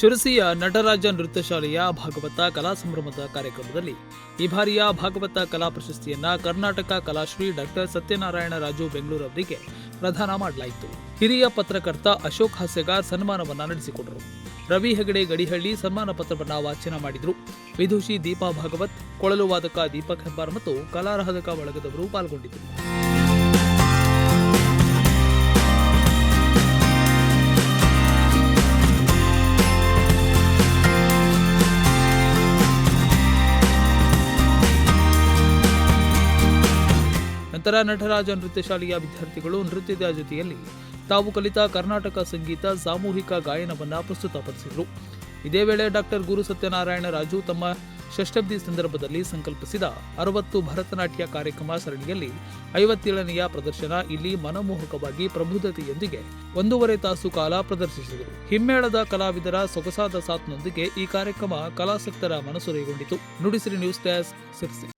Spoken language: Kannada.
ಶಿರಸಿಯ ನಟರಾಜ ನೃತ್ಯ ಶಾಲೆಯ ಭಾಗವತ ಕಲಾ ಸಂಭ್ರಮದ ಕಾರ್ಯಕ್ರಮದಲ್ಲಿ ಈ ಬಾರಿಯ ಭಾಗವತ ಕಲಾ ಪ್ರಶಸ್ತಿಯನ್ನ ಕರ್ನಾಟಕ ಕಲಾಶ್ರೀ ಡಾಕ್ಟರ್ ಸತ್ಯನಾರಾಯಣ ರಾಜು ಬೆಂಗಳೂರು ಅವರಿಗೆ ಪ್ರದಾನ ಮಾಡಲಾಯಿತು. ಹಿರಿಯ ಪತ್ರಕರ್ತ ಅಶೋಕ್ ಹಾಸ್ಯಗಾರ್ ಸನ್ಮಾನವನ್ನ ನಡೆಸಿಕೊಟ್ಟರು. ರವಿ ಹೆಗಡೆ ಗಡಿಹಳ್ಳಿ ಸನ್ಮಾನ ಪತ್ರವನ್ನ ವಾಚನ ಮಾಡಿದರು. ವಿದುಷಿ ದೀಪಾ ಭಾಗವತ್, ಕೊಳಲು ವಾದಕ ದೀಪಕ್ ಹೆಬ್ಬಾರ್ ಮತ್ತು ಕಲಾರಾಧಕ ಬಳಗದವರು ಪಾಲ್ಗೊಂಡಿದ್ದರು. ನಂತರ ನಟರಾಜ ನೃತ್ಯ ಶಾಲೆಯ ವಿದ್ಯಾರ್ಥಿಗಳು ನೃತ್ಯದ ಜೊತೆಯಲ್ಲಿ ತಾವು ಕಲಿತ ಕರ್ನಾಟಕ ಸಂಗೀತ, ಸಾಮೂಹಿಕ ಗಾಯನವನ್ನು ಪ್ರಸ್ತುತಪಡಿಸಿದರು. ಇದೇ ವೇಳೆ ಡಾಕ್ಟರ್ ಗುರು ಸತ್ಯನಾರಾಯಣ ರಾಜು ತಮ್ಮ ಷಷ್ಟಬ್ದಿ ಸಂದರ್ಭದಲ್ಲಿ ಸಂಕಲ್ಪಿಸಿದ ಅರವತ್ತು ಭರತನಾಟ್ಯ ಕಾರ್ಯಕ್ರಮ ಸರಣಿಯಲ್ಲಿ ಐವತ್ತೇಳನೆಯ ಪ್ರದರ್ಶನ ಇಲ್ಲಿ ಮನಮೋಹಕವಾಗಿ ಪ್ರಬುದ್ಧತೆಯೊಂದಿಗೆ ಒಂದೂವರೆ ತಾಸು ಕಾಲ ಪ್ರದರ್ಶಿಸಿದರು. ಹಿಮ್ಮೇಳದ ಕಲಾವಿದರ ಸೊಗಸಾದ ಸಾತ್ನೊಂದಿಗೆ ಈ ಕಾರ್ಯಕ್ರಮ ಕಲಾಸಕ್ತರ ಮನಸೂರೆಗೊಂಡಿತು ನುಡಿಸಿರಿ ನ್ಯೂಸ್ ಡೆಸ್ಕ್ ಸಿರ್ಸಿ.